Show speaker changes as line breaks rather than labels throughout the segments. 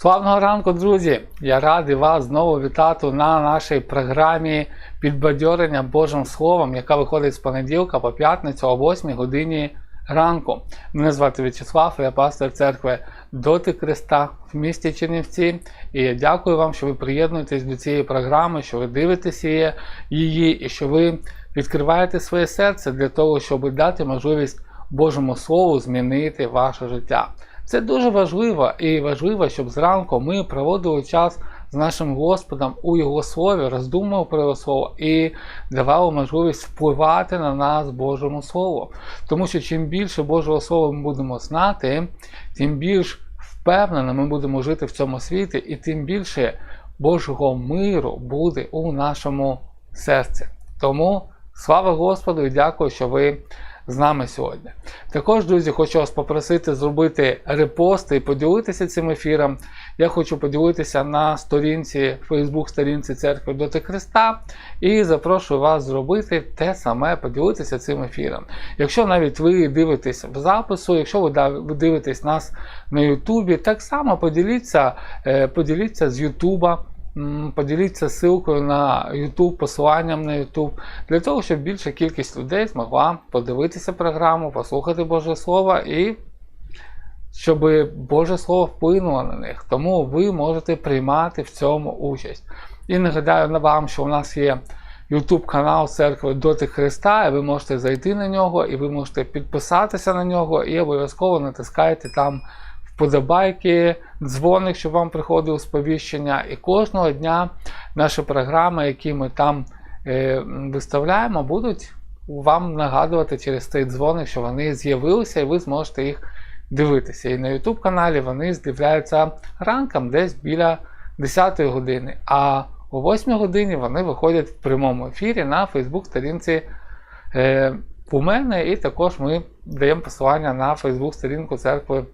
Славного ранку, друзі! Я радий вас знову вітати на нашій програмі підбадьорення Божим Словом, яка виходить з понеділка по п'ятницю о 8 годині ранку. Мене звати В'ячеслав, я пастор церкви Доти Христа в місті Чернівці. І я дякую вам, що ви приєднуєтесь до цієї програми, що ви дивитеся її і що ви відкриваєте своє серце для того, щоб дати можливість Божому Слову змінити ваше життя. Це дуже важливо і важливо, щоб зранку ми проводили час з нашим Господом у Його Слові, роздумували про Його Слово і давали можливість впливати на нас Божому Слову. Тому що чим більше Божого Слова ми будемо знати, тим більш впевнено ми будемо жити в цьому світі, і тим більше Божого миру буде у нашому серці. Тому слава Господу і дякую, що ви з нами сьогодні. Також, друзі, хочу вас попросити зробити репости і поділитися цим ефіром. Я хочу поділитися на сторінці, Фейсбук-сторінці церкви Доти Христа і запрошую вас зробити те саме, поділитися цим ефіром. Якщо навіть ви дивитесь в запису, якщо ви дивитесь нас на Ютубі, так само поділіться, е, поділіться з Ютуба. Поділіться ссылкою на YouTube, посиланням на YouTube, для того, щоб більша кількість людей змогла подивитися програму, послухати Боже Слово і щоб Боже Слово вплинуло на них. Тому ви можете приймати в цьому участь. І нагадаю на вам, що у нас є YouTube канал Церкви Доти Христа, і ви можете зайти на нього, і ви можете підписатися на нього, і обов'язково натискайте там вподобайки, дзвоник, щоб вам приходило сповіщення. І кожного дня наші програми, які ми там е, виставляємо, будуть вам нагадувати через цей дзвоник, що вони з'явилися, і ви зможете їх дивитися. І на YouTube каналі вони з'являються ранком десь біля 10 години. А о 8 годині вони виходять в прямому ефірі на Facebook сторінці е, у мене, і також ми даємо посилання на Facebook сторінку церкви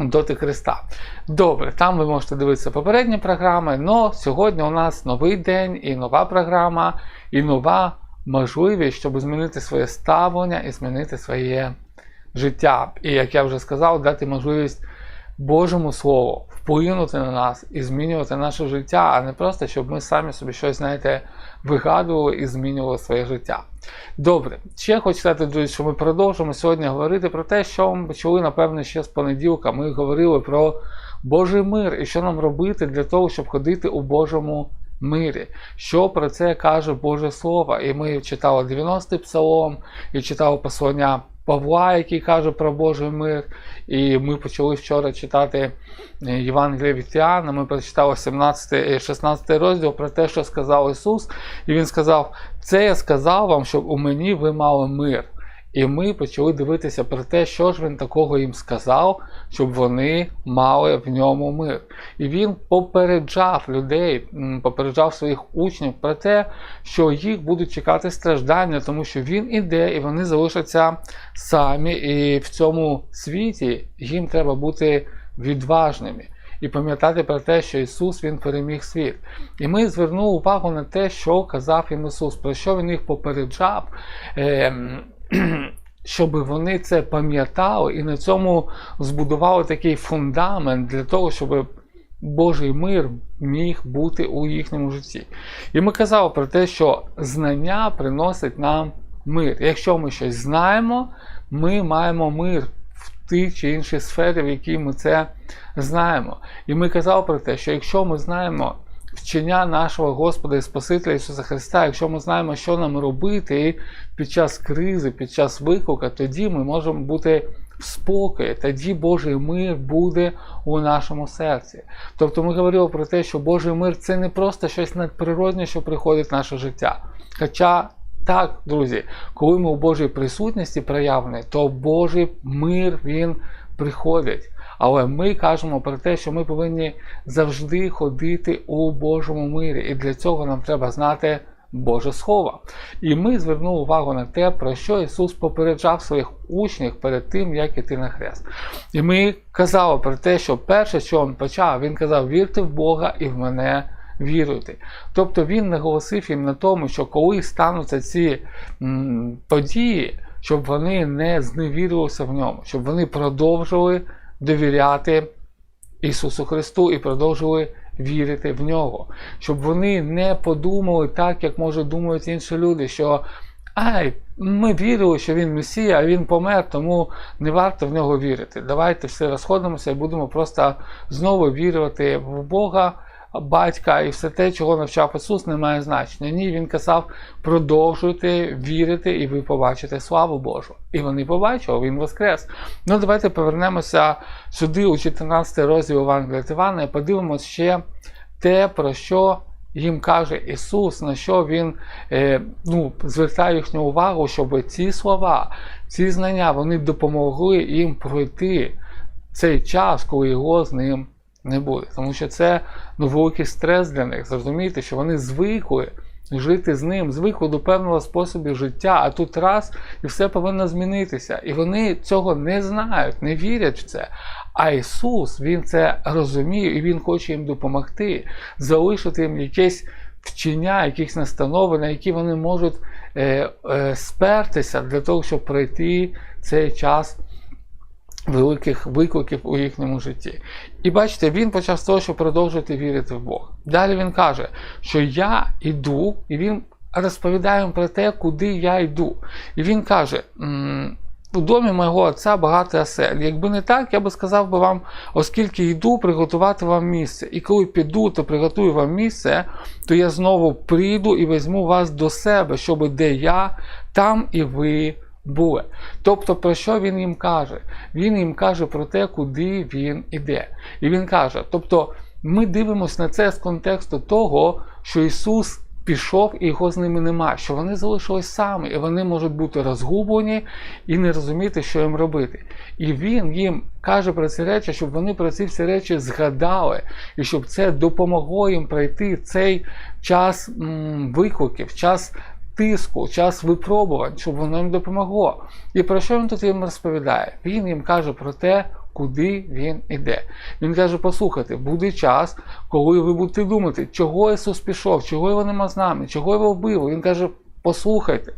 Доти Христа. Добре, там ви можете дивитися попередні програми, але сьогодні у нас новий день і нова програма, і нова можливість, щоб змінити своє ставлення і змінити своє життя. І, як я вже сказав, дати можливість Божому Слову вплинути на нас і змінювати наше життя, а не просто, щоб ми самі собі щось, знаєте, вигадували і змінювали своє життя. Добре, ще хочу сказати, друзі, що ми продовжимо сьогодні говорити про те, що ми почали, напевно, ще з понеділка. Ми говорили про Божий мир і що нам робити для того, щоб ходити у Божому мирі. Що про це каже Боже Слово? І ми читали 90-й псалом, і читали послання Павла, який каже про Божий мир. І ми почали вчора читати е, Євангелія від Іоанна, Ми прочитали 17, 16 е, розділ про те, що сказав Ісус. І Він сказав: Це я сказав вам, щоб у мені ви мали мир. І ми почали дивитися про те, що ж він такого їм сказав, щоб вони мали в ньому мир. І він попереджав людей, попереджав своїх учнів про те, що їх будуть чекати страждання, тому що він іде і вони залишаться самі. І в цьому світі їм треба бути відважними. І пам'ятати про те, що Ісус Він переміг світ. І ми звернули увагу на те, що казав їм Ісус, про що Він їх попереджав. Щоб вони це пам'ятали і на цьому збудували такий фундамент для того, щоб Божий мир міг бути у їхньому житті. І ми казали про те, що знання приносить нам мир. Якщо ми щось знаємо, ми маємо мир в тій чи іншій сфері, в якій ми це знаємо. І ми казали про те, що якщо ми знаємо вчення нашого Господа і Спасителя Ісуса Христа, якщо ми знаємо, що нам робити під час кризи, під час виклика, тоді ми можемо бути в спокої, тоді Божий мир буде у нашому серці. Тобто ми говорили про те, що Божий мир це не просто щось надприродне, що приходить в наше життя. Хоча так, друзі, коли ми у Божій присутності проявлені, то Божий мир він приходить. Але ми кажемо про те, що ми повинні завжди ходити у Божому мирі. І для цього нам треба знати Боже Слово. І ми звернули увагу на те, про що Ісус попереджав своїх учнів перед тим, як іти на хрест. І ми казали про те, що перше, що Він почав, Він казав: вірте в Бога і в мене. Віруйте. Тобто він наголосив їм на тому, що коли стануться ці події, щоб вони не зневірилися в ньому, щоб вони продовжували довіряти Ісусу Христу і продовжували вірити в нього, щоб вони не подумали так, як може думають інші люди, що ай, ми вірили, що він Месія, а він помер, тому не варто в нього вірити. Давайте все розходимося і будемо просто знову вірити в Бога. Батька і все те, чого навчав Ісус, не має значення. Ні, він казав, продовжуйте вірити, і ви побачите славу Божу. І вони побачили, він воскрес. Ну, давайте повернемося сюди, у 14 розділ Євангелія від Івана, і подивимося ще те, про що їм каже Ісус, на що Він е, ну, звертає їхню увагу, щоб ці слова, ці знання вони допомогли їм пройти цей час, коли його з ним не буде. Тому що це ну, великий стрес для них. Зрозумієте, що вони звикли жити з ним, звикли до певного способу життя, а тут раз і все повинно змінитися. І вони цього не знають, не вірять в це. А Ісус Він це розуміє і Він хоче їм допомогти, залишити їм якесь вчення, якісь настанови, на які вони можуть е, е, спертися для того, щоб пройти цей час великих викликів у їхньому житті. І бачите, він почав з того, щоб продовжувати вірити в Бога. Далі він каже, що я йду, і він розповідає про те, куди я йду. І він каже. «М, у домі мого отця багато осель. Якби не так, я би сказав би вам, оскільки йду приготувати вам місце. І коли піду та приготую вам місце, то я знову прийду і візьму вас до себе, щоб де я, там і ви були. Тобто, про що він їм каже? Він їм каже про те, куди він іде. І він каже: тобто, ми дивимося на це з контексту того, що Ісус. Пішов і його з ними нема, що вони залишились самі, і вони можуть бути розгублені і не розуміти, що їм робити. І він їм каже про ці речі, щоб вони про ці всі речі згадали, і щоб це допомогло їм пройти цей час викликів, час тиску, час випробувань, щоб воно їм допомогло. І про що він тут їм розповідає? Він їм каже про те, куди він іде. Він каже: послухайте, буде час, коли ви будете думати, чого Ісус пішов, чого його нема з нами, чого його вбили. Він каже: послухайте,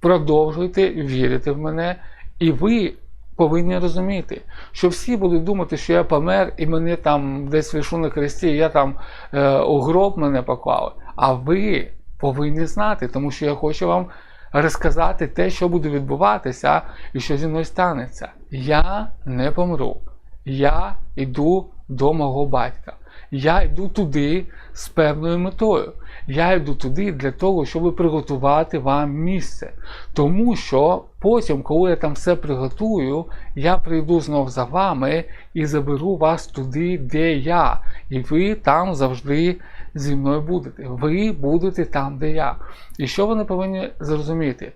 продовжуйте вірити в мене, і ви. Повинні розуміти, що всі будуть думати, що я помер, і мене там десь вишу на хресті, і я там е, у гроб мене поклали. А ви повинні знати, тому що я хочу вам розказати те, що буде відбуватися і що зі мною станеться. Я не помру. Я йду до мого батька. Я йду туди з певною метою. Я йду туди для того, щоб приготувати вам місце. Тому що потім, коли я там все приготую, я прийду знов за вами і заберу вас туди, де я. І ви там завжди зі мною будете. Ви будете там, де я. І що вони повинні зрозуміти?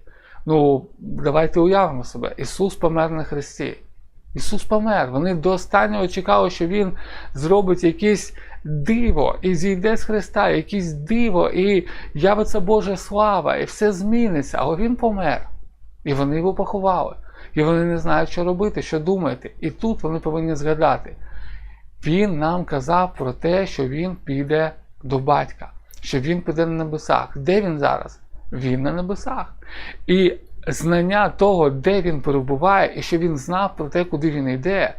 Ну, давайте уявимо себе. Ісус помер на Христі. Ісус помер. Вони до останнього чекали, що Він зробить якесь диво і зійде з Христа, якесь диво, і явиться Божа слава, і все зміниться. Але Він помер. І вони його поховали. І вони не знають, що робити, що думати. І тут вони повинні згадати. Він нам казав про те, що він піде до батька, що він піде на небесах. Де він зараз? Він на небесах. І знання того, де він перебуває, і що він знав про те, куди він йде,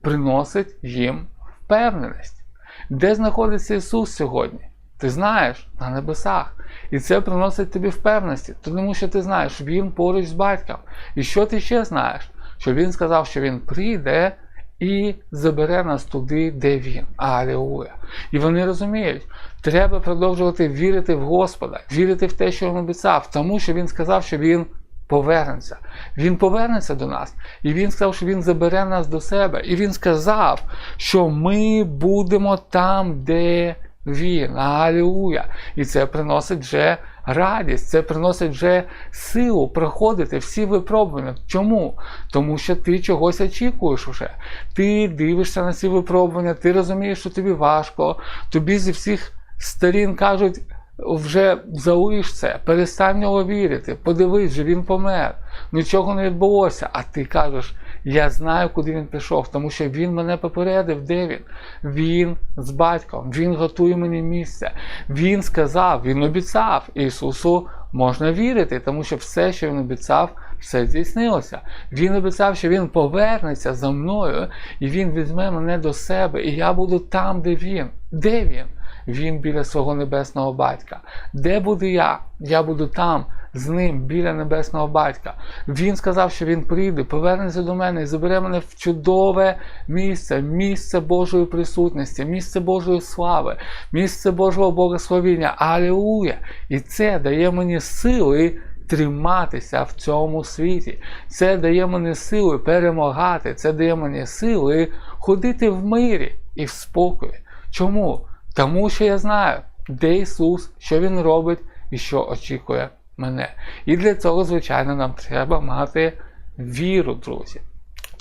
приносить їм впевненість. Де знаходиться Ісус сьогодні? Ти знаєш на небесах. І це приносить тобі впевненості, тому що ти знаєш, Він поруч з батьком. І що ти ще знаєш? Що Він сказав, що Він прийде і забере нас туди, де він. Алілуя. І вони розуміють, треба продовжувати вірити в Господа, вірити в те, що він обіцяв, тому що він сказав, що він повернеться. Він повернеться до нас. І він сказав, що він забере нас до себе. І він сказав, що ми будемо там, де він. Алілуя. І це приносить вже радість, це приносить вже силу проходити всі випробування. Чому? Тому що ти чогось очікуєш уже. Ти дивишся на ці випробування, ти розумієш, що тобі важко, тобі зі всіх сторін кажуть. Вже залиш це, перестань в нього вірити, подивись, що він помер, нічого не відбулося. А ти кажеш, я знаю, куди він пішов, тому що він мене попередив, де він. Він з батьком, він готує мені місце. Він сказав, він обіцяв. Ісусу можна вірити, тому що все, що він обіцяв, все здійснилося. Він обіцяв, що він повернеться за мною, і він візьме мене до себе, і я буду там, де він. Де він? Він біля свого небесного батька. Де буду я? Я буду там, з ним, біля небесного батька. Він сказав, що він прийде, повернеться до мене і забере мене в чудове місце, місце Божої присутності, місце Божої слави, місце Божого благословіння. Алілуя! І це дає мені сили. Триматися в цьому світі. Це дає мені сили перемагати, це дає мені сили ходити в мирі і в спокої. Чому? Тому що я знаю, де Ісус, що Він робить і що очікує мене. І для цього, звичайно, нам треба мати віру, друзі.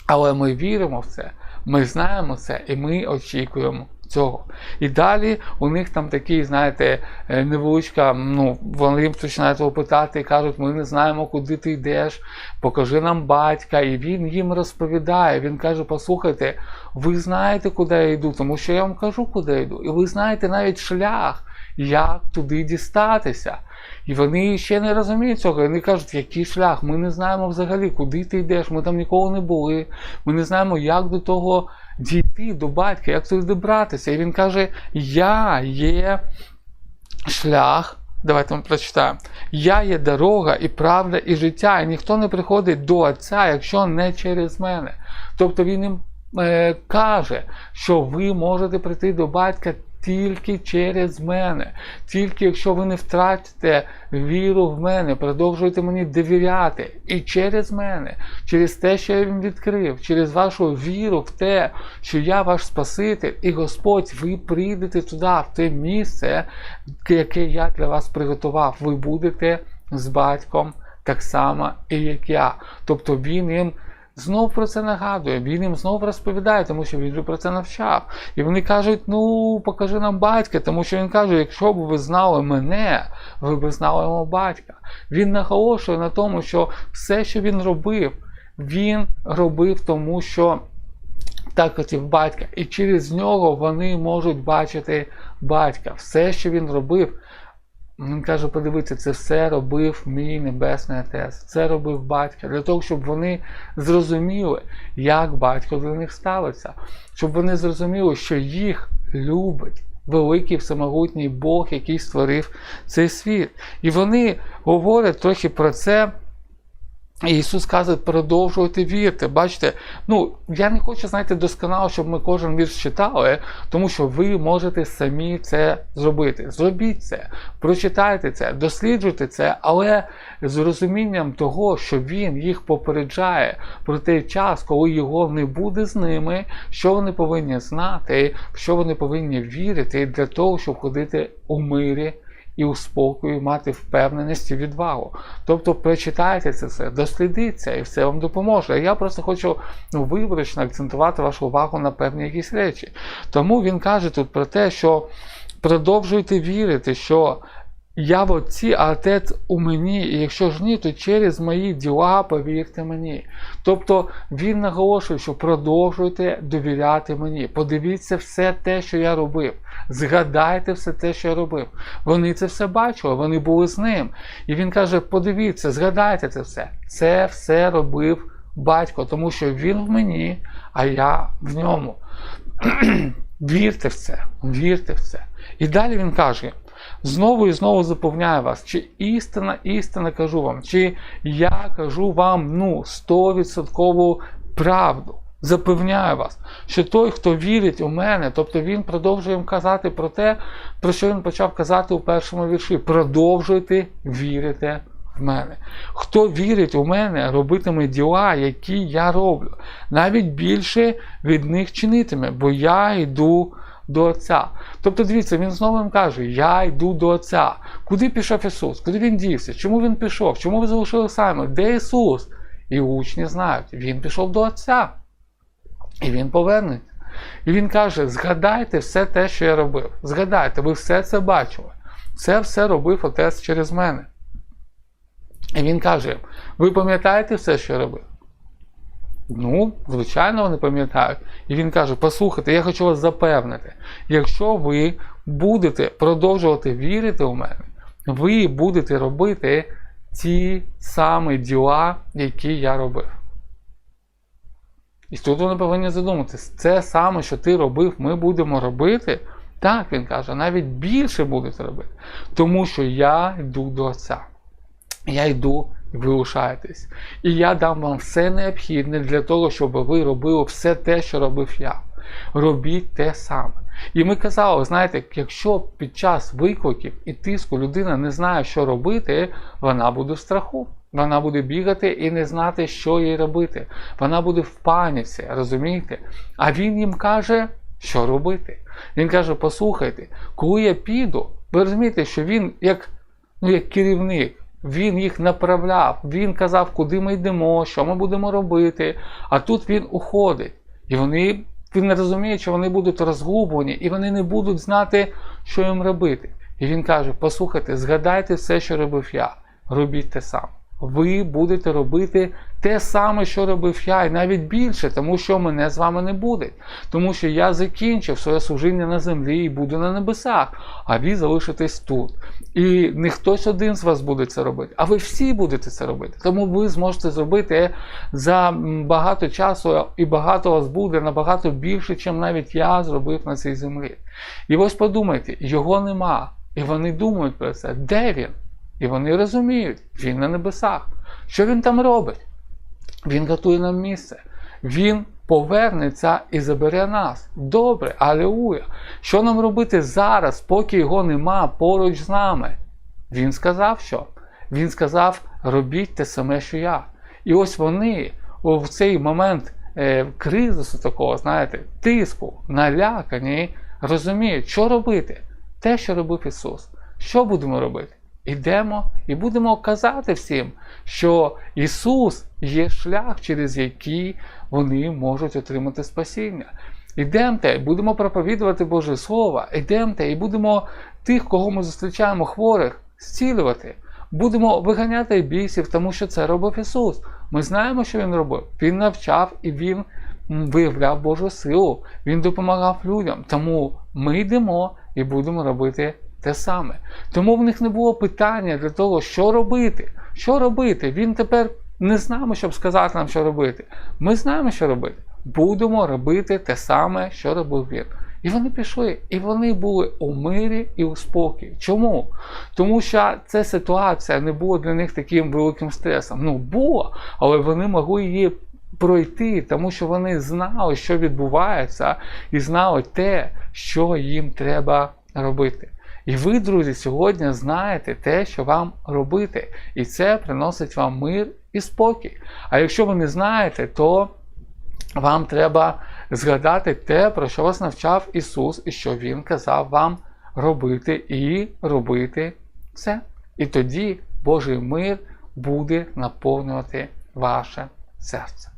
Але ми віримо в це, ми знаємо це і ми очікуємо цього. І далі у них там такий, знаєте, е, невеличка, ну, вони починають його питати і кажуть, ми не знаємо, куди ти йдеш, покажи нам батька. І він їм розповідає. Він каже: послухайте, ви знаєте, куди я йду, тому що я вам кажу, куди я йду. І ви знаєте навіть шлях, як туди дістатися. І вони ще не розуміють цього. Вони кажуть, який шлях? Ми не знаємо взагалі, куди ти йдеш, ми там ніколи не були. Ми не знаємо, як до того дійти, до батька, як туди добратися. І він каже: Я є шлях. Давайте ми прочитаємо. Я є дорога і правда, і життя, і ніхто не приходить до Отця, якщо не через мене. Тобто він їм е, каже, що ви можете прийти до батька тільки через мене, тільки якщо ви не втратите віру в мене, продовжуєте мені довіряти. І через мене, через те, що я вам відкрив, через вашу віру в те, що я ваш Спаситель і Господь, ви прийдете туди, в те місце, яке я для вас приготував. Ви будете з батьком так само, і як я. Тобто він їм. Знов про це нагадує, він їм знов розповідає, тому що він же про це навчав. І вони кажуть: ну, покажи нам батька, тому що він каже, якщо б ви знали мене, ви б знали мого батька. Він наголошує на тому, що все, що він робив, він робив тому, що так хотів батька. І через нього вони можуть бачити батька. Все, що він робив. Він каже, подивіться, це все робив мій небесний отець, це робив батько, для того, щоб вони зрозуміли, як батько до них ставиться, щоб вони зрозуміли, що їх любить великий всемогутній Бог, який створив цей світ. І вони говорять трохи про це. Ісус каже, продовжуйте вірити. Бачите, ну я не хочу, знаєте, досконало, щоб ми кожен вірш читали, тому що ви можете самі це зробити. Зробіть це, прочитайте це, досліджуйте це, але з розумінням того, що Він їх попереджає про той час, коли його не буде з ними, що вони повинні знати, що вони повинні вірити для того, щоб ходити у мирі і у спокою мати впевненість і відвагу. Тобто прочитайте це все, дослідіться, і все вам допоможе. Я просто хочу ну, виборочно акцентувати вашу увагу на певні якісь речі. Тому він каже тут про те, що продовжуйте вірити, що я в отці, а отець у мені, і якщо ж ні, то через мої діла повірте мені. Тобто він наголошує, що продовжуйте довіряти мені. Подивіться все те, що я робив. Згадайте все те, що я робив. Вони це все бачили, вони були з ним. І він каже: подивіться, згадайте це все. Це все робив батько, тому що він в мені, а я в ньому. Вірте в це, вірте в це. І далі він каже. Знову і знову запевняю вас, чи істина, істина кажу вам, чи я кажу вам ну, 100% правду. Запевняю вас, що той, хто вірить у мене, тобто він продовжує казати про те, про що він почав казати у першому вірші. Продовжуйте вірити в мене. Хто вірить у мене, робитиме діла, які я роблю, навіть більше від них чинитиме, бо я йду до Отця. Тобто, дивіться, він знову їм каже: Я йду до Отця. Куди пішов Ісус? Куди він дівся? Чому він пішов? Чому ви залишили самі? Де Ісус? І учні знають, Він пішов до Отця. І Він повернеться. І він каже: згадайте все те, що я робив. Згадайте, ви все це бачили. Це все робив Отець через мене. І він каже: ви пам'ятаєте все, що я робив? Ну, звичайно, вони пам'ятають. І він каже: послухайте, я хочу вас запевнити, якщо ви будете продовжувати вірити у мене, ви будете робити ті самі діла, які я робив. І тут вони повинні задуматися, це саме, що ти робив, ми будемо робити. Так, він каже, навіть більше будете робити. Тому що я йду до Отця. Я йду, ви лишаєтесь. І я дам вам все необхідне для того, щоб ви робили все те, що робив я. Робіть те саме. І ми казали, знаєте, якщо під час викликів і тиску людина не знає, що робити, вона буде в страху. Вона буде бігати і не знати, що їй робити. Вона буде в паніці, розумієте? А він їм каже, що робити. Він каже: послухайте, коли я піду, ви розумієте, що він як, ну, як керівник. Він їх направляв, він казав, куди ми йдемо, що ми будемо робити. А тут він уходить. І вони, він не розуміє, що вони будуть розгублені, і вони не будуть знати, що їм робити. І він каже: послухайте, згадайте все, що робив я. Робіть те саме. Ви будете робити те саме, що робив я, і навіть більше, тому що мене з вами не буде. Тому що я закінчив своє служіння на землі і буду на небесах, а ви залишитесь тут. І не хтось один з вас буде це робити, а ви всі будете це робити. Тому ви зможете зробити за багато часу, і багато вас буде набагато більше, ніж навіть я зробив на цій землі. І ось подумайте, його нема. І вони думають про це. Де він? І вони розуміють, він на небесах. Що він там робить? Він готує нам місце. Він повернеться і забере нас. Добре, алілуя. Що нам робити зараз, поки його нема поруч з нами? Він сказав, що? Він сказав: робіть те саме, що я. І ось вони в цей момент е, кризису такого, знаєте, тиску, налякані, розуміють, що робити. Те, що робив Ісус. Що будемо робити? Ідемо і будемо казати всім, що Ісус є шлях, через який вони можуть отримати спасіння. Ідемте, будемо проповідувати Боже Слово, ідемте і будемо тих, кого ми зустрічаємо хворих, зцілювати. Будемо виганяти бісів, тому що це робив Ісус. Ми знаємо, що Він робив. Він навчав і Він виявляв Божу силу, Він допомагав людям. Тому ми йдемо і будемо робити те саме. Тому в них не було питання для того, що робити. Що робити? Він тепер не з нами, щоб сказати нам, що робити. Ми знаємо, що робити. Будемо робити те саме, що робив він. І вони пішли, і вони були у мирі і у спокій. Чому? Тому що ця ситуація не була для них таким великим стресом. Ну, було, але вони могли її пройти, тому що вони знали, що відбувається, і знали те, що їм треба робити. І ви, друзі, сьогодні знаєте те, що вам робити, і це приносить вам мир і спокій. А якщо ви не знаєте, то вам треба згадати те, про що вас навчав Ісус, і що Він казав вам робити і робити це. І тоді Божий мир буде наповнювати ваше серце.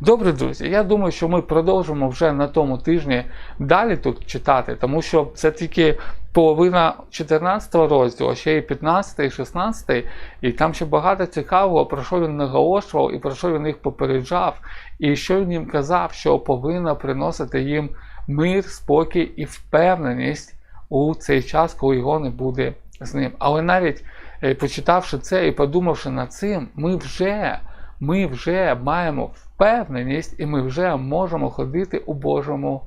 Добре, друзі, я думаю, що ми продовжимо вже на тому тижні далі тут читати, тому що це тільки половина 14 розділу, ще і 15, і 16, і там ще багато цікавого, про що він наголошував і про що він їх попереджав, і що він їм казав, що повинна приносити їм мир, спокій і впевненість у цей час, коли його не буде з ним. Але навіть е, почитавши це і подумавши над цим, ми вже ми вже маємо впевненість і ми вже можемо ходити у Божому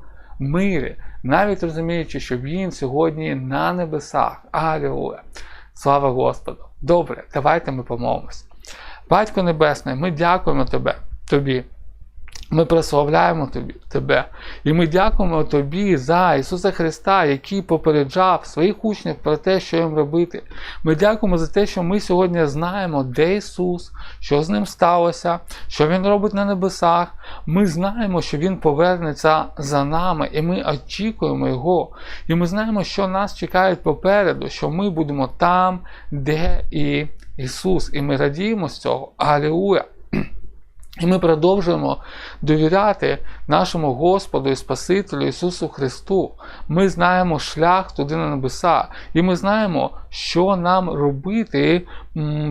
мирі, навіть розуміючи, що Він сьогодні на небесах. Алілуя! Слава Господу! Добре, давайте ми помолимось. Батько Небесний, ми дякуємо Тебе, Тобі. Ми прославляємо тобі, Тебе. І ми дякуємо Тобі за Ісуса Христа, який попереджав своїх учнів про те, що їм робити. Ми дякуємо за те, що ми сьогодні знаємо, де Ісус, що з ним сталося, що Він робить на небесах. Ми знаємо, що Він повернеться за нами, і ми очікуємо Його. І ми знаємо, що нас чекають попереду, що ми будемо там, де і Ісус. І ми радіємо з цього. Алілуя! І ми продовжуємо довіряти нашому Господу і Спасителю Ісусу Христу. Ми знаємо шлях туди на небеса, і ми знаємо, що нам робити,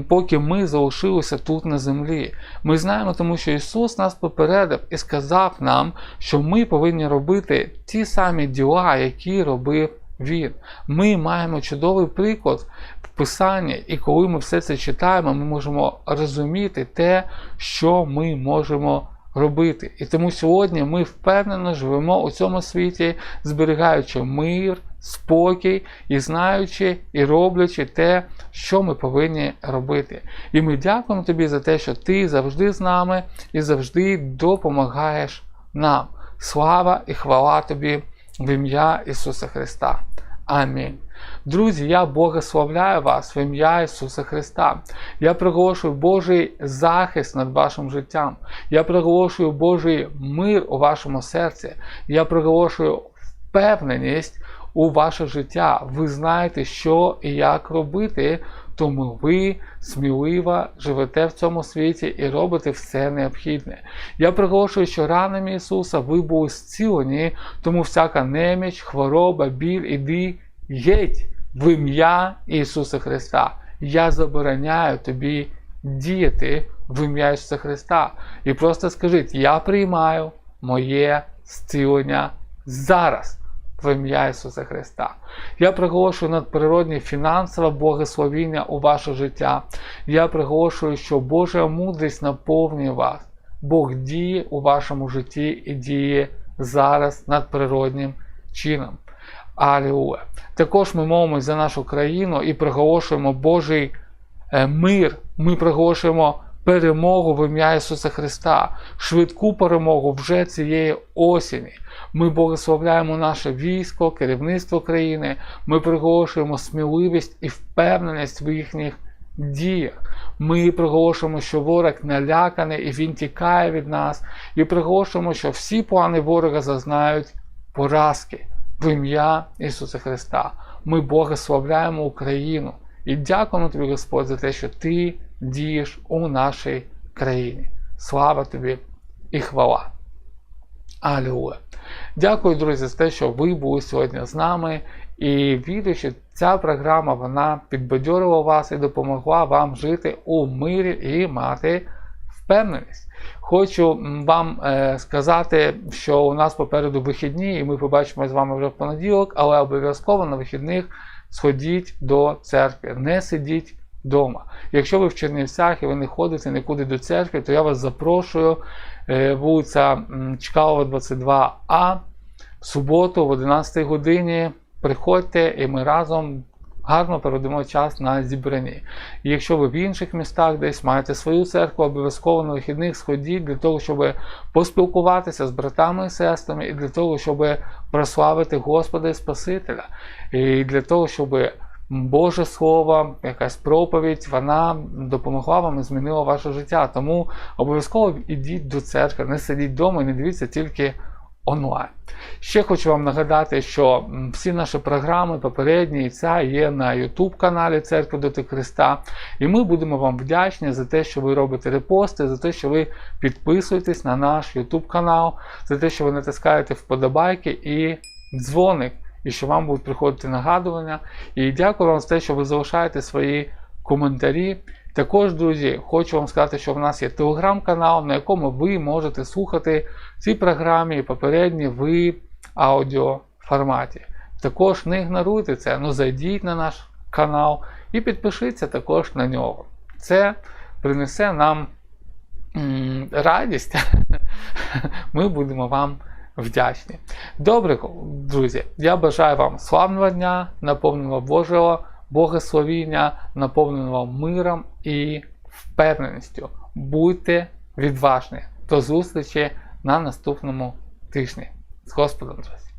поки ми залишилися тут на землі. Ми знаємо, тому що Ісус нас попередив і сказав нам, що ми повинні робити ті самі діла, які робив Він. Ми маємо чудовий приклад в Писанні, і коли ми все це читаємо, ми можемо розуміти те, що ми можемо робити. І тому сьогодні ми впевнено живемо у цьому світі, зберігаючи мир, спокій і знаючи і роблячи те, що ми повинні робити. І ми дякуємо тобі за те, що ти завжди з нами і завжди допомагаєш нам. Слава і хвала тобі в ім'я Ісуса Христа. Амінь. Друзі, я благословляю вас в ім'я Ісуса Христа. Я приголошую Божий захист над вашим життям. Я приголошую Божий мир у вашому серці. Я приголошую впевненість у ваше життя. Ви знаєте, що і як робити, тому ви сміливо живете в цьому світі і робите все необхідне. Я приголошую, що ранами Ісуса ви були зцілені, тому всяка неміч, хвороба, біль, іди геть в ім'я Ісуса Христа. Я забороняю тобі діяти в ім'я Ісуса Христа. І просто скажіть: я приймаю моє зцілення зараз. В ім'я Ісуса Христа. Я приголошую надприродне фінансове благословіння у ваше життя. Я приголошую, що Божа мудрість наповнює вас. Бог діє у вашому житті і діє зараз надприродним чином. Алілуя. Також ми мовимося за нашу країну і приголошуємо Божий е, мир. Ми приголошуємо перемогу в ім'я Ісуса Христа, швидку перемогу вже цієї осені. Ми благословляємо наше військо, керівництво країни. Ми приголошуємо сміливість і впевненість в їхніх діях. Ми приголошуємо, що ворог наляканий і він тікає від нас. І приголошуємо, що всі плани ворога зазнають поразки в ім'я Ісуса Христа. Ми благословляємо Україну і дякуємо тобі, Господь, за те, що Ти дієш у нашій країні. Слава тобі і хвала. Алілуя. Дякую, друзі, за те, що ви були сьогодні з нами. І вірю, що ця програма вона підбадьорила вас і допомогла вам жити у мирі і мати впевненість. Хочу вам е, сказати, що у нас попереду вихідні, і ми побачимо з вами вже в понеділок, але обов'язково на вихідних сходіть до церкви, не сидіть вдома. Якщо ви в Чернівцях і ви не ходите нікуди до церкви, то я вас запрошую. Е, вулиця Чкалова, 22А. В суботу, в 11 годині, приходьте і ми разом гарно проведемо час на зібранні. І якщо ви в інших містах десь маєте свою церкву, обов'язково на вихідних сходіть для того, щоб поспілкуватися з братами і сестрами, і для того, щоб прославити Господа і Спасителя, і для того, щоб Боже Слово, якась проповідь, вона допомогла вам і змінила ваше життя. Тому обов'язково йдіть до церкви, не сидіть вдома і не дивіться тільки онлайн. Ще хочу вам нагадати, що всі наші програми попередні і ця є на YouTube каналі Церкви Доти Христа. І ми будемо вам вдячні за те, що ви робите репости, за те, що ви підписуєтесь на наш YouTube канал, за те, що ви натискаєте вподобайки і дзвоник і що вам будуть приходити нагадування. І дякую вам за те, що ви залишаєте свої коментарі. Також, друзі, хочу вам сказати, що в нас є телеграм-канал, на якому ви можете слухати ці програми і попередні в аудіоформаті. Також не ігноруйте це, ну зайдіть на наш канал і підпишіться також на нього. Це принесе нам радість. Ми будемо вам вдячні. Добре, друзі, я бажаю вам славного дня, наповненого Божого благословіння, наповненого миром і впевненістю. Будьте відважні. До зустрічі на наступному тижні. З Господом, друзі!